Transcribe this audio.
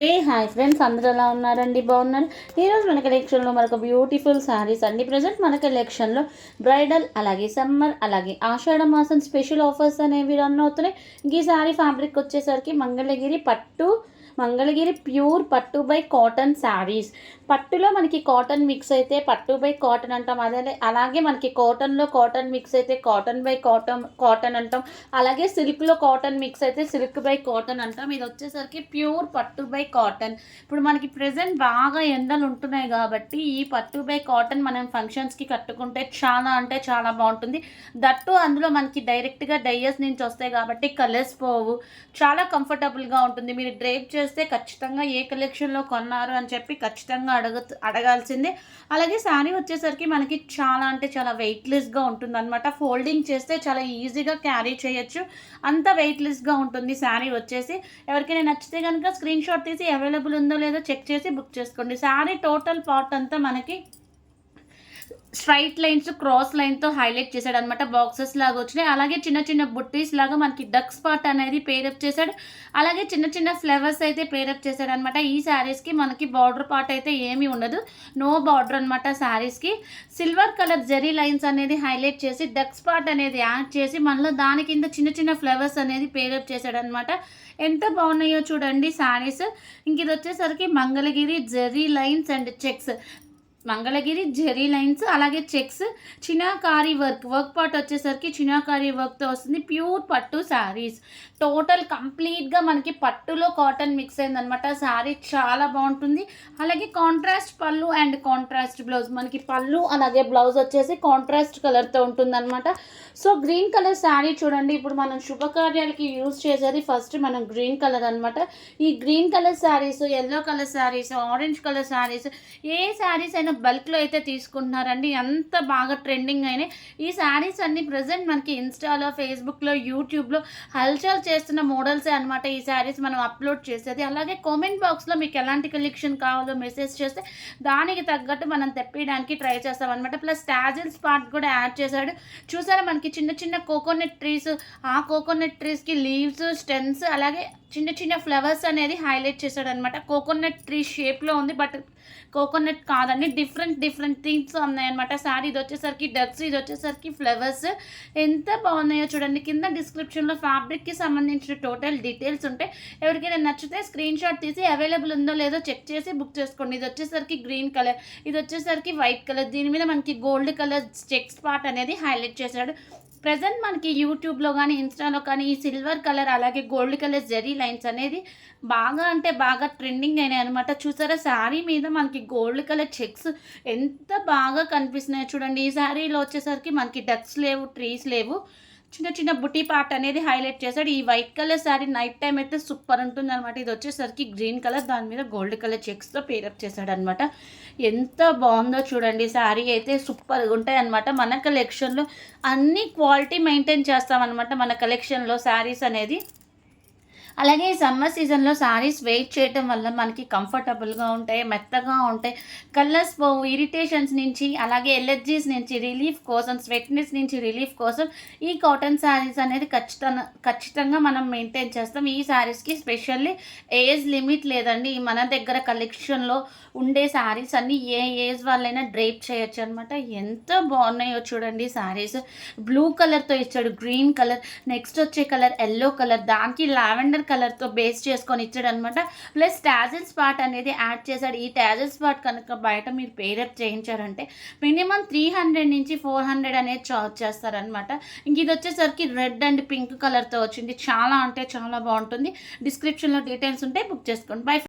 ఏ hi friends అందరూ ఎలా ఉన్నారండి? బాగున్నారు? ఈరోజు మన కలెక్షన్లో మనకు బ్యూటిఫుల్ శారీస్ అండి. ప్రజెంట్ మన కలెక్షన్లో బ్రైడల్ అలాగే సమ్మర్ అలాగే ఆషాఢ మాసం స్పెషల్ ఆఫర్స్ అనేవి రన్ అవుతున్నాయి. ఈ శారీ ఫ్యాబ్రిక్ వచ్చేసరికి మంగళగిరి పట్టు మంగళగిరి ప్యూర్ పట్టు బై కాటన్ శారీస్. పట్టులో మనకి కాటన్ మిక్స్ అయితే పట్టు బై కాటన్ అంటాం. అదే అలాగే మనకి కాటన్లో కాటన్ మిక్స్ అయితే కాటన్ బై కాటన్ కాటన్ అంటాం. అలాగే సిల్క్లో కాటన్ మిక్స్ అయితే సిల్క్ బై కాటన్ అంటాం. ఇది వచ్చేసరికి ప్యూర్ పట్టు బై కాటన్. ఇప్పుడు మనకి ప్రజెంట్ బాగా ఎండలు ఉంటున్నాయి కాబట్టి ఈ పట్టు బై కాటన్ మనం ఫంక్షన్స్కి కట్టుకుంటే చాలా అంటే చాలా బాగుంటుంది. దట్టు అందులో మనకి డైరెక్ట్గా డైయర్స్ నుంచి వస్తాయి కాబట్టి కలర్స్ పోవు. చాలా కంఫర్టబుల్గా ఉంటుంది. మీరు డ్రేప్ చేస్తే ఖచ్చితంగా ఏ కలెక్షన్లో కొన్నారు అని చెప్పి ఖచ్చితంగా అడగ అడగాల్సిందే. అలాగే శారీ వచ్చేసరికి మనకి చాలా అంటే చాలా వెయిట్లెస్గా ఉంటుంది అనమాట ఫోల్డింగ్ చేస్తే చాలా ఈజీగా క్యారీ చేయొచ్చు. అంత వెయిట్లెస్గా ఉంటుంది శారీ వచ్చేసి. ఎవరికైనా నచ్చితే కనుక స్క్రీన్ షాట్ తీసి అవైలబుల్ ఉందో లేదో చెక్ చేసి బుక్ చేసుకోండి. శారీ టోటల్ పార్ట్ అంతా మనకి స్ట్రైట్ లైన్స్ క్రాస్ లైన్తో హైలైట్ చేశాడు అనమాట బాక్సెస్ లాగా వచ్చినాయి. అలాగే చిన్న చిన్న బుట్టీస్ లాగా మనకి డక్ స్పాట్ అనేది పేరప్ చేశాడు. అలాగే చిన్న చిన్న ఫ్లవర్స్ అయితే పేరప్ చేశాడు అనమాట ఈ శారీస్కి మనకి బార్డర్ పార్ట్ అయితే ఏమీ ఉండదు. నో బార్డర్ అనమాట శారీస్కి సిల్వర్ కలర్ జెరీ లైన్స్ అనేది హైలైట్ చేసి డక్ స్పాట్ అనేది యాడ్ చేసి మనలో దాని కింద చిన్న చిన్న ఫ్లవర్స్ అనేది పేరప్ చేశాడు అనమాట ఎంత బాగున్నాయో చూడండి శారీస్ ఇంక ఇది వచ్చేసరికి Mangalagiri zari lines and checks. Mangalagiri zari lines అలాగే checks. Chinakari work work part వచ్చేసరికి చినాకారి వర్క్తో వస్తుంది. ప్యూర్ పట్టు శారీస్. టోటల్ కంప్లీట్గా మనకి పట్టులో కాటన్ మిక్స్ అయిందనమాట శారీ చాలా బాగుంటుంది. అలాగే కాంట్రాస్ట్ పళ్ళు అండ్ కాంట్రాస్ట్ బ్లౌజ్. మనకి పళ్ళు అలాగే బ్లౌజ్ వచ్చేసి కాంట్రాస్ట్ కలర్తో ఉంటుందన్నమాట. సో గ్రీన్ కలర్ శారీ చూడండి. ఇప్పుడు మనం శుభకార్యాలకి యూజ్ చేసేది ఫస్ట్ మనం గ్రీన్ కలర్ అనమాట ఈ green colour saris yellow colour saris orange colour saris ఏ శారీస్ అయినా బల్క్లో అయితే తీసుకుంటున్నారండి. ఎంత బాగా ట్రెండింగ్ అయినాయి. ఈ శారీస్ అన్ని ప్రజెంట్ మనకి ఇన్స్టాలో ఫేస్బుక్లో యూట్యూబ్లో హల్చల్ చేస్తున్న మోడల్సే అనమాట ఈ శారీస్ మనం అప్లోడ్ చేసేది. అలాగే కామెంట్ బాక్స్లో మీకు ఎలాంటి కలెక్షన్ కావాలో మెసేజ్ చేస్తే దానికి తగ్గట్టు మనం తెప్పించడానికి ట్రై చేస్తాం అనమాట ప్లస్ టాజిల్స్ పార్ట్ కూడా యాడ్ చేశాడు. చూసారా మనకి చిన్న చిన్న కోకోనట్ ట్రీస్ ఆ కోకోనట్ ట్రీస్కి లీవ్స్ స్టెన్స్ అలాగే చిన్న చిన్న ఫ్లవర్స్ అనేది హైలైట్ చేశాడు అనమాట కోకోనట్ ట్రీ షేప్లో ఉంది బట్ కోకోనట్ కాదండి డిఫరెంట్ డిఫరెంట్ థింగ్స్ ఉన్నాయన్నమాట. శారీ ఇది వచ్చేసరికి డక్స్ ఇది వచ్చేసరికి ఫ్లవర్స్. ఎంత బాగున్నాయో చూడండి. కింద డిస్క్రిప్షన్లో ఫ్యాబ్రిక్కి సంబంధించిన టోటల్ డీటెయిల్స్ ఉంటాయి ఎవరికైనా నచ్చితే స్క్రీన్ షాట్ తీసి అవైలబుల్ ఉందో లేదో చెక్ చేసి బుక్ చేసుకోండి. ఇది వచ్చేసరికి గ్రీన్ కలర్ ఇది వచ్చేసరికి వైట్ కలర్. దీని మీద మనకి గోల్డ్ కలర్ చెక్స్ పార్ట్ అనేది హైలైట్ చేశాడు. ప్రజెంట్ మనకి యూట్యూబ్లో కానీ ఇన్స్టాలో కానీ ఈ సిల్వర్ కలర్ అలాగే గోల్డ్ కలర్ జెరీ లైన్స్ అనేది బాగా అంటే బాగా ట్రెండింగ్ అయినాయి అనమాట చూసారా? శారీ మీద మనకి గోల్డ్ కలర్ చెక్స్ ఎంత బాగా కనిపిస్తున్నాయో చూడండి. ఈ శారీలో వచ్చేసరికి మనకి డక్స్ లేవు ట్రీస్ లేవు. చిన్న చిన్న బుటీ పార్ట్ అనేది హైలైట్ చేశాడు. ఈ white colour sari night time అయితే సూపర్ ఉంటుంది అనమాట ఇది వచ్చేసరికి గ్రీన్ కలర్ దాని మీద గోల్డ్ కలర్ చెక్స్తో పేరప్ చేశాడు అనమాట ఎంత బాగుందో చూడండి. శారీ అయితే సూపర్గా ఉంటాయి అనమాట మన కలెక్షన్లో అన్ని క్వాలిటీ మెయింటైన్ చేస్తామన్నమాట మన కలెక్షన్లో శారీస్ అనేది. అలాగే ఈ సమ్మర్ సీజన్లో శారీస్ వెయిట్ చేయటం వల్ల మనకి కంఫర్టబుల్గా ఉంటాయి మెత్తగా ఉంటాయి. కలర్స్ పోవు ఇరిటేషన్స్ నుంచి అలాగే ఎలర్జీస్ నుంచి రిలీఫ్ కోసం స్వెట్నెస్ నుంచి రిలీఫ్ కోసం ఈ కాటన్ శారీస్ అనేది ఖచ్చితంగా ఖచ్చితంగా మనం మెయింటైన్ చేస్తాం. ఈ శారీస్కి స్పెషల్లీ ఏజ్ లిమిట్ లేదండి. మన దగ్గర కలెక్షన్లో ఉండే శారీస్ అన్నీ ఏ ఏజ్ వాళ్ళైనా డ్రేప్ చేయొచ్చు అనమాట ఎంత బాగున్నాయో చూడండి శారీస్ బ్లూ కలర్తో ఇచ్చాడు గ్రీన్ కలర్ నెక్స్ట్ వచ్చే కలర్ ఎల్లో కలర్ దానికి లావెండర్ కలర్తో బేస్ చేసుకొని ఇచ్చాడు అనమాట ప్లస్ టాజిల్స్ పార్ట్ అనేది యాడ్ చేశాడు. ఈ టాజిల్స్ పార్ట్ కనుక బయట మీరు పేరప్ చేయించారంటే మినిమం త్రీ హండ్రెడ్ నుంచి ఫోర్ హండ్రెడ్ అనేది చార్జ్ చేస్తారనమాట ఇంక ఇది వచ్చేసరికి రెడ్ అండ్ పింక్ కలర్తో వచ్చింది. చాలా అంటే చాలా బాగుంటుంది. డిస్క్రిప్షన్లో డీటెయిల్స్ ఉంటే బుక్ చేసుకోండి. బై